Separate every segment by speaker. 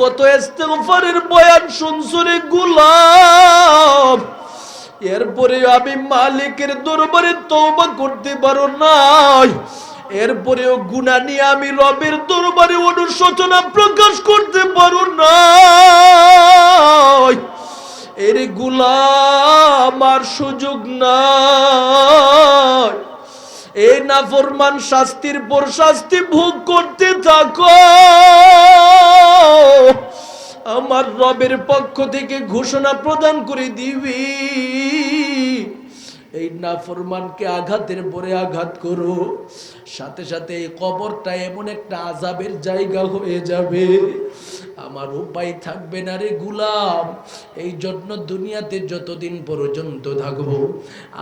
Speaker 1: কত ইস্তেগফারের বয়ান শুনছরে গুলাম? এরপরে আমি মালিকের দরবারে তওবা করতে পারো নাই। এরপরেও গুণা নিয়ে আমি রবের দরবারে অনুশোচনা প্রকাশ করতে পারো নাই। এর গুলাম, আর সুযোগ নাই। এই নাফরমান শাস্তির পর শাস্তি ভোগ করতে থাকো। আমার রবের পক্ষ থেকে ঘোষণা প্রদান করে দিবি। এই নাফরমানকে আঘাতের পরে আঘাত করো। সাথে সাথে এই কবরটা এমন একটা আজাবের জায়গা হয়ে যাবে। আমার উপায় থাকবে না রে গুলাম। এই জন্য দুনিয়াতে যতদিন পর্যন্ত থাকব,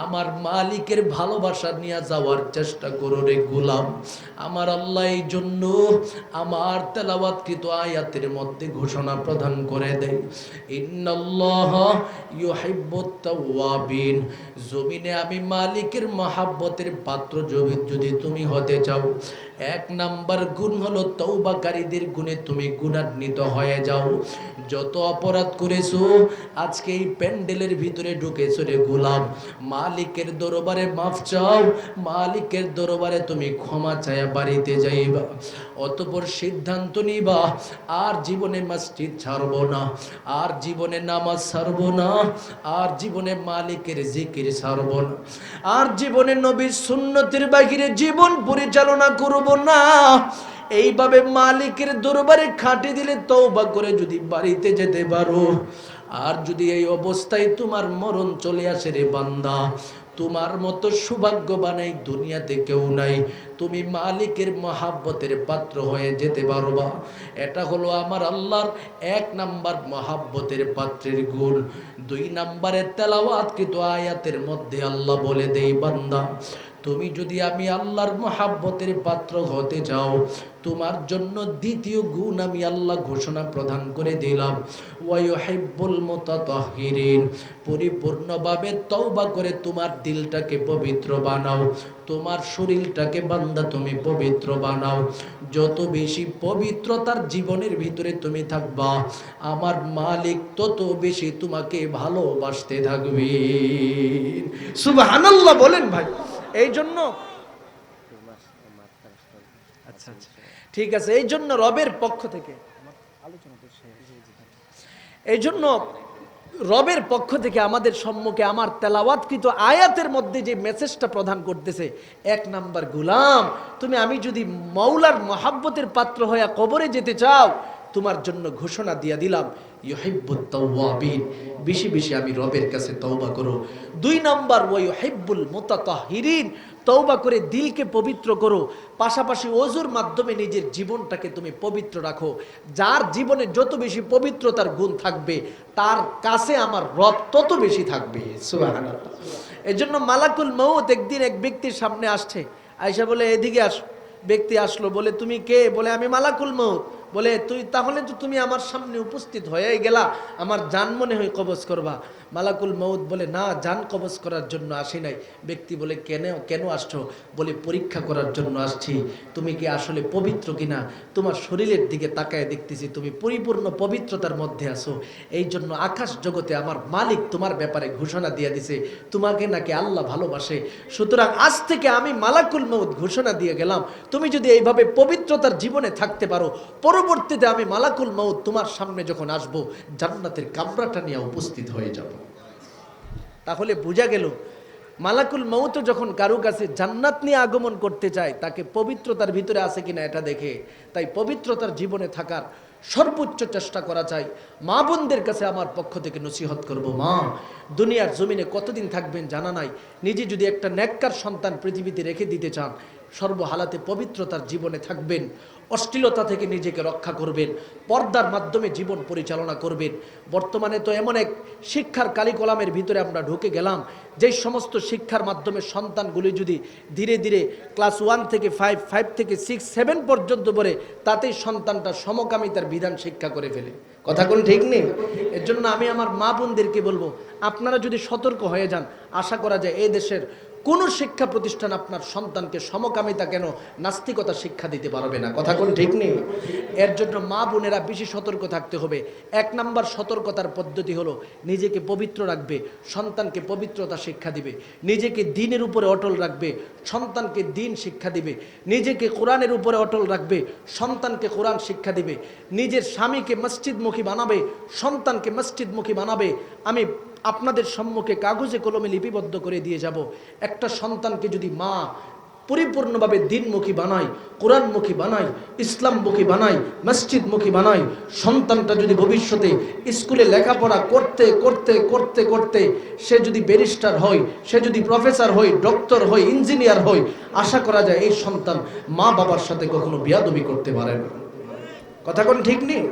Speaker 1: আমার মালিকের ভালোবাসা নিয়ে যাওয়ার চেষ্টা করো রে গুলাম। আমার আল্লাহ এই জন্য আমার তেলাওয়াতকৃত আয়াতের মধ্যে ঘোষণা প্রদান করে দেয় জমিনে আমি মালিকের মহাব্বতের পাত্র জমি যদি তুমি হতে চাও, এক নাম্বার গুণ হলো তৌবাকারীদের গুণে তুমি গুণান্বিত হয়ে যাও। যত অপরাধ করেছ, আজকে এই প্যান্ডেলের ভিতরে ঢুকেছো রে গোলাম। মালিকের দরবারে মাফ চাও, মালিকের দরবারে তুমি ক্ষমা চায়া বাড়িতে যাইবা। অতপর সিদ্ধান্ত নিবা, আর জীবনে মসজিদ ছাড়বো না, আর জীবনে নামাজ ছাড়বো না, আর জীবনে মালিকের জিকির ছাড়বো না, আর জীবনে নবীর সুন্নতির বাহিরে জীবন পরিচালনা করব না। এইভাবে মালিকের দরবারে খাটি দিলে তৌবা করে যদি বাড়িতে যেতে পারো। আর যদি এই অবস্থায় তোমার মরণ চলে আসে রে বান্দা, তোমার মতো সৌভাগ্যবান এই দুনিয়াতে কেউ নাই। তুমি মালিকের মহাব্বতের পাত্র হয়ে যেতে পারবা। এটা হলো আমার আল্লাহর এক নাম্বার মহাব্বতের পাত্রের গুণ। দুই নাম্বারে তেলাওয়াত কিন্তু আয়াতের মধ্যে আল্লাহ বলে দেই বান্দা তুমি যদি আমি আল্লাহর মহাব্বতের পাত্র হতে চাও, তোমার জন্য দ্বিতীয় গুণ আমি আল্লাহ ঘোষণা প্রদান করে দিলাম। ওয়াইহিব্বুল মুতাতাহহিরিন পরিপূর্ণভাবে তওবা করে তোমার দিলটাকে পবিত্র বানাও, তোমার শরীরটাকে বান্দা তুমি পবিত্র বানাও। যত বেশি পবিত্রতার জীবনের ভিতরে তুমি থাকবা, আমার মালিক তত বেশি তোমাকে ভালোবাসতে থাকবে। সুবহানাল্লাহ বলেন ভাই। এই জন্য আচ্ছা আচ্ছা। ঠিক আছে এই জন্য রবের পক্ষ থেকে। এই জন্য রবের পক্ষ থেকে আমাদের সম্মুখে আমার তেলাওয়াতকৃত আয়াতের মধ্যে যে মেসেজটা প্রদান করতেছে, এক নাম্বার, গুলাম, তুমি আমি যদি মৌলার মহাব্বতের পাত্র হয়ে কবরে যেতে চাও তোমার জন্য ঘোষণা দিয়া দিলাম, ইউহিব্বুত তাওয়াবিন। বেশি বেশি আমি রবের কাছে তওবা করো। দুই নাম্বার, ওয়া ইউহিব্বুল মুতাতাহহিরিন তওবা করে দিলকে পবিত্র করো। পাশাপাশি ওজুর মাধ্যমে নিজের জীবনটাকে তুমি পবিত্র রাখো। যার জীবনে যত বেশি পবিত্রতার গুণ থাকবে, তার কাছে আমার রব তত বেশি থাকবে। এজন্য মালাকুল মউত একদিন এক ব্যক্তির সামনে আসছে। আয়সা বলে, এদিকে আস। ব্যক্তি আসলো, বলে, তুমি কে? বলে, আমি মালাকুল মউত। বলে, তুই তাহলে তো তুমি আমার সামনে উপস্থিত হয়ে গেলা, আমার জান মনে হয় কবজ করবা। মালাকুল মৌত বলে, না জান কবজ করার জন্য আসি নাই। ব্যক্তি বলে, কেন কেন আসছো? বলে, পরীক্ষা করার জন্য আসছি। তুমি কি আসলে পবিত্র কিনা? তোমার শরীরের দিকে তাকায় দেখতেছি, তুমি পরিপূর্ণ পবিত্রতার মধ্যে আছো। এই জন্য আকাশ জগতে আমার মালিক তোমার ব্যাপারে ঘোষণা দিয়ে দিছে। তোমাকে নাকি আল্লাহ ভালোবাসে। সুতরাং আজ থেকে আমি মালাকুল মৌদ ঘোষণা দিয়ে গেলাম। তুমি যদি এইভাবে পবিত্রতার জীবনে থাকতে পারো পরবর্তীতে আমি মালাকুল মৌত তোমার সামনে যখন আসব, জান্নাতের কামরাটা নিয়ে উপস্থিত হয়ে যাব। তাহলে বোঝা গেল, মালাকুল মৌত যখন কারও কাছে জান্নাত নিয়ে আগমন করতে চায়, তাকে পবিত্রতার ভিতরে আছে কিনা এটা দেখে, তাই পবিত্রতার জীবনে থাকার সর্বোচ্চ চেষ্টা করা চাই। মা বোনদের কাছে আমার পক্ষ থেকে নসিহত করব, মা, দুনিয়ার জমিনে কতদিন থাকবেন জানা নাই। নিজে যদি একটা ন্যাক্কার সন্তান পৃথিবীতে রেখে দিতে চান, সর্বহালাতে পবিত্রতার জীবনে থাকবেন। অশ্লীলতা থেকে নিজেকে রক্ষা করবেন, পর্দার মাধ্যমে জীবন পরিচালনা করবেন। বর্তমানে তো এমন এক শিক্ষার কালিকলামের ভিতরে আমরা ঢুকে গেলাম যেই সমস্ত শিক্ষার মাধ্যমে সন্তানগুলি যদি ধীরে ধীরে ক্লাস ওয়ান থেকে ফাইভ ফাইভ থেকে সিক্স, সেভেন পর্যন্ত পড়ে, তাতেই সন্তানটা সমকামিতার বিধান শিক্ষা করে ফেলে। কথা কোন ঠিক নেই? এর জন্য আমি আমার মা বোনদেরকে বলব, আপনারা যদি সতর্ক হয়ে যান, আশা করা যায় এই দেশের কোন শিক্ষা প্রতিষ্ঠান আপনার সন্তানকে সমকামিতা কেন নাস্তিকতা শিক্ষা দিতে পারবে না? কথা কোন ঠিক নেই? এর জন্য মা বোনেরা বেশি সতর্ক থাকতে হবে। এক নাম্বার সতর্কতার পদ্ধতি হলো নিজেকে পবিত্র রাখবে, সন্তানকে পবিত্রতা শিক্ষা দিবে, নিজেকে দিনের উপরে অটল রাখবে, সন্তানকে দিন শিক্ষা দিবে, নিজেকে কোরআনের উপরে অটল রাখবে, সন্তানকে কোরআন শিক্ষা দিবে, নিজের স্বামীকে মসজিদমুখী বানাবে, সন্তানকে মসজিদমুখী বানাবে। আমি আপনাদের সম্মুখে কাগজে কলমে লিপিবদ্ধ করে দিয়ে যাব। একটা সন্তানকে যদি মা পরিপূর্ণভাবে দিনমুখী বানাই কোরআনমুখী বানাই ইসলামমুখী বানাই মসজিদমুখী বানাই সন্তানটা যদি ভবিষ্যতে স্কুলে লেখাপড়া করতে করতে করতে করতে সে যদি ব্যারিস্টার হয়, সে যদি প্রফেসর হয়, ডক্টর হয়, ইঞ্জিনিয়ার হয়, আশা করা যায় এই সন্তান মা বাবার সাথে কখনো বিয়াদবি করতে পারে না। কথা কোন ঠিক নেই?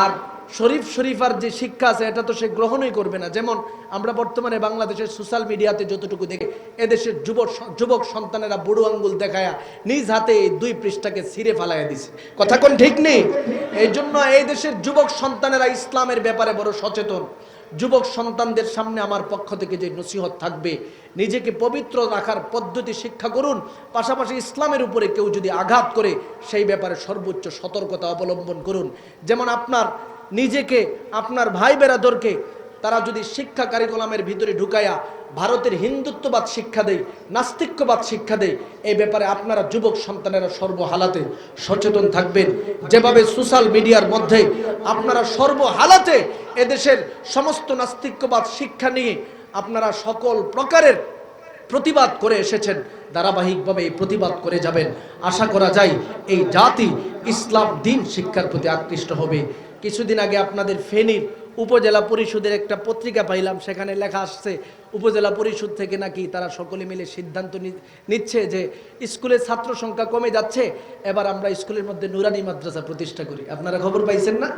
Speaker 1: আর শরীফ শরীফার যে শিক্ষা আছে, এটা তো সে গ্রহণই করবে না। যেমন আমরা বর্তমানে বাংলাদেশের সোশ্যাল মিডিয়াতে যতটুকু দেখি, এদেশের যুবক যুবক সন্তানেরা বুড়ো আঙ্গুল দেখায়া নিজ হাতে এই দুই পৃষ্ঠাকে ছিঁড়ে ফালাইয়া দিছে। কথা কোন ঠিক নেই? এই জন্য এই দেশের যুবক সন্তানেরা ইসলামের ব্যাপারে বড় সচেতন। যুবক সন্তানদের সামনে আমার পক্ষ থেকে যে নসিহত থাকবে, নিজেকে পবিত্র রাখার পদ্ধতি শিক্ষা করুন, পাশাপাশি ইসলামের উপরে কেউ যদি আঘাত করে, সেই ব্যাপারে সর্বোচ্চ সতর্কতা অবলম্বন করুন। যেমন আপনার নিজেকে, আপনার ভাই বেরাদরকে, তারা যদি শিক্ষা কারিকুলামের ভিতরে ঢুকায়া ভারতের হিন্দুত্ববাদ শিক্ষা দেয়, নাস্তিক্যবাদ শিক্ষা দেয় এই ব্যাপারে আপনারা যুবক সন্তানেরা সর্বহালাতে সচেতন থাকবেন। যেভাবে সোশ্যাল মিডিয়ার মধ্যে আপনারা সর্বহালাতে এদেশের সমস্ত নাস্তিক্যবাদ শিক্ষা নিয়ে আপনারা সকল প্রকারের প্রতিবাদ করে এসেছেন, ধারাবাহিকভাবে এই প্রতিবাদ করে যাবেন। আশা করা যায়, এই জাতি ইসলাম দিন শিক্ষার প্রতি আকৃষ্ট হবে। কিছুদিন আগে আপনাদের ফেনীর উপজেলা পরিষদের একটা পত্রিকা পাইলাম, সেখানে লেখা আসছে, উপজেলা পরিষদ থেকে নাকি তারা সকলে মিলে সিদ্ধান্ত নিচ্ছে যে স্কুলের ছাত্র সংখ্যা কমে যাচ্ছে, এবার আমরা স্কুলের মধ্যে নুরানি মাদ্রাসা প্রতিষ্ঠা করি। আপনারা খবর পাইছেন না?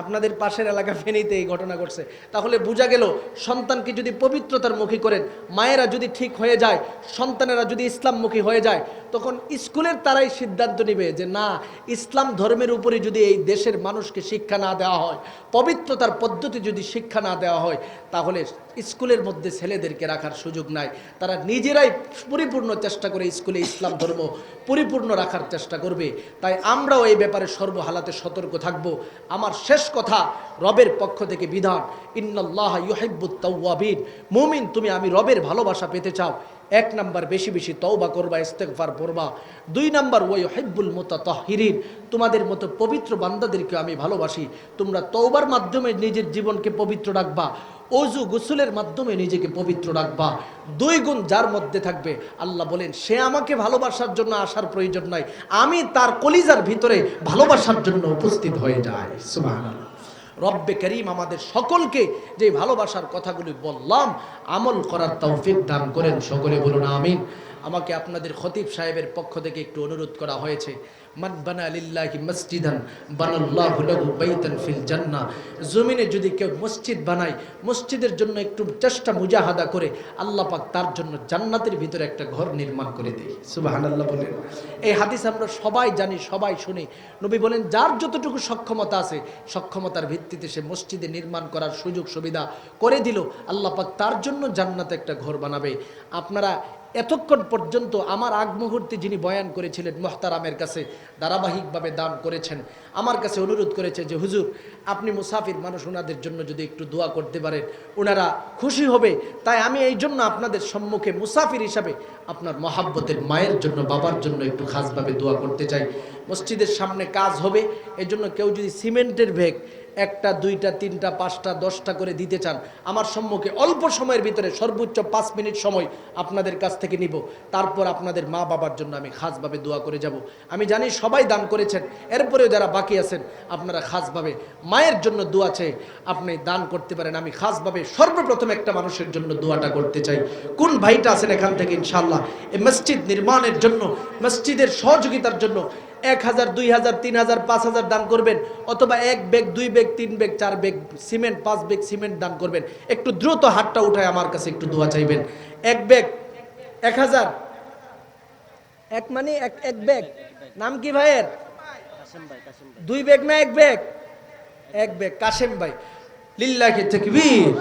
Speaker 1: আপনাদের পাশের এলাকা ফেনীতে এই ঘটনা ঘটছে। তাহলে বোঝা গেল, সন্তানকে যদি পবিত্রতার মুখী করেন, মায়েরা যদি ঠিক হয়ে যায়, সন্তানেরা যদি ইসলামমুখী হয়ে যায়, তখন স্কুলের তারাই সিদ্ধান্ত নেবে যে না, ইসলাম ধর্মের উপরে যদি এই দেশের মানুষকে শিক্ষা না দেওয়া হয়, পবিত্রতার পদ্ধতি যদি শিক্ষা না দেওয়া হয়, তাহলে স্কুলের মধ্যে ছেলেদেরকে রাখার সুযোগ নাই। তারা নিজেরাই পরিপূর্ণ চেষ্টা করে স্কুলে ইসলাম ধর্ম পরিপূর্ণ রাখার চেষ্টা করবে। তাই আমরাও এই ব্যাপারে সর্বহালাতে সতর্ক থাকব। আমার শেষ কথা, রবের পক্ষ থেকে বিধান, ইন্নাল্লাহ ইউহিব্বুত তাওয়াবিন। মুমিন, তুমি আমি রবের ভালোবাসা পেতে চাও। এক নাম্বার বেশি বেশি তওবা করবা, ইস্তেগফার পড়বা। দুই নাম্বার ওয়াই হেব্বুল মুতাতাহহিরিন তোমাদের মতো পবিত্র বান্দাদেরকে আমি ভালোবাসি। তোমরা তওবার মাধ্যমে নিজের জীবনকে পবিত্র রাখবা। অজু গোসলের মাধ্যমে নিজেকে পবিত্র রাখবা। দুই গুণ যার মধ্যে থাকবে, আল্লাহ বলেন, সে আমাকে ভালোবাসার জন্য আসার প্রয়োজন নাই। আমি তার কলিজার ভিতরে ভালোবাসার জন্য উপস্থিত হয়ে যায় রব্বে করিম আমাদের সকলকে যে ভালোবাসার কথাগুলি বললাম, আমল করার তৌফিক দান করেন। সকলে বলুন, আমিন। আমাকে আপনাদের খতিব সাহেবের পক্ষ থেকে একটু অনুরোধ করা হয়েছে। মান জমিনে যদি কেউ মসজিদ বানায়, মসজিদের জন্য একটু চেষ্টা মুজাহাদা করে, আল্লাহ পাক তার জন্য জান্নাতের ভিতরে একটা ঘর নির্মাণ করে দেয়। সুবহানাল্লাহ বলেন। এই হাদিস আমরা সবাই জানি, সবাই শুনি। নবী বলেন, যার যতটুকু সক্ষমতা আছে, সক্ষমতার ভিত্তিতে সে মসজিদে নির্মাণ করার সুযোগ সুবিধা করে দিল। আল্লাহ পাক তার জন্য জান্নাতে একটা ঘর বানাবে। আপনারা এতক্ষণ পর্যন্ত আমার আগ মুহূর্তে যিনি বয়ান করেছিলেন মোহতারামের কাছে, ধারাবাহিকভাবে দান করেছেন। আমার কাছে অনুরোধ করেছে যে, হুজুর, আপনি মুসাফির মানুষ ওনাদের জন্য যদি একটু দোয়া করতে পারেন ওনারা খুশি হবে। তাই আমি এই জন্য আপনাদের সম্মুখে মুসাফির হিসাবে আপনার মহাব্বতের মায়ের জন্য, বাবার জন্য একটু খাসভাবে দোয়া করতে চাই। মসজিদের সামনে কাজ হবে এই জন্য কেউ যদি সিমেন্টের ভেগ একটা, দুইটা, তিনটা, পাঁচটা, দশটা করে দিতে চান, আমার সম্মুখে অল্প সময়ের ভিতরে সর্বোচ্চ পাঁচ মিনিট সময় আপনাদের কাছ থেকে নিব। তারপর আপনাদের মা বাবার জন্য আমি খাসভাবে দোয়া করে যাব। আমি জানি সবাই দান করেছেন, এরপরেও যারা বাকি আছেন, আপনারা খাসভাবে মায়ের জন্য দোয়া চেয়ে আপনি দান করতে পারেন। আমি খাসভাবে সর্বপ্রথম একটা মানুষের জন্য দোয়াটা করতে চাই। কোন ভাইটা আছেন এখান থেকে ইনশাল্লাহ এই মসজিদ নির্মাণের জন্য, মসজিদের সহযোগিতার জন্য এক হাজার, দুই হাজার, তিন হাজার, পাঁচ হাজার দান করবেন। অথবা এক বেগ, দুই বেগ, তিন বেগ, চার বেগ, সিমেন্ট, পাঁচ বেগ, সিমেন্ট দান করবেন। একটু দ্রুত হাতটা উঠায় আমার কাছে একটু দোয়া চাইবেন। এক বেগ, এক হাজার। এক মানে এক এক বেগ। নাম কি ভাইয়ের? দুই বেগ না এক বেগ? এক বেগ। কাশেম ভাই। লিল্লাহি তাকবীর।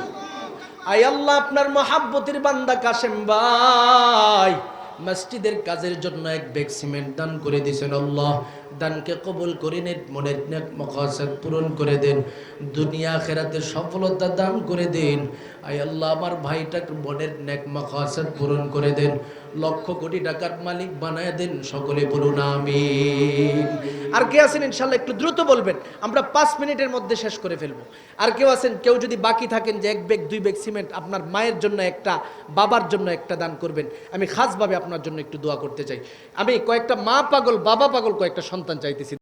Speaker 1: আই আল্লাহ, আপনার মহাব্বতের বান্দা কাশেম ভাই। মসজিদের কাজের জন্য এক ব্যাগ সিমেন্ট দান করে দিয়েছেন আল্লাহ। দানকে কবুল করে নেন মনের নেক পূরণ করে দেন। দুনিয়া খেরাতে সফলতা দান করে দেন। আই আল্লাহ, আমার ভাইটাকে মনের নেক মকাসাদ পূরণ করে দেন। লক্ষ কোটি টাকার মালিক বানায় দেন, সকলে বলুন আমি আর কে আছেন ইনশাল্লাহ? একটু দ্রুত বলবেন। আমরা পাঁচ মিনিটের মধ্যে শেষ করে ফেলব। আর কেউ আছেন? কেউ যদি বাকি থাকেন যে এক বেগ দুই বেগ সিমেন্ট আপনার মায়ের জন্য একটা, বাবার জন্য একটা দান করবেন। আমি খাসভাবে আপনার জন্য একটু দোয়া করতে চাই। আমি কয়েকটা মা পাগল, বাবা পাগল কয়েকটা সন্তান চাইতেছি।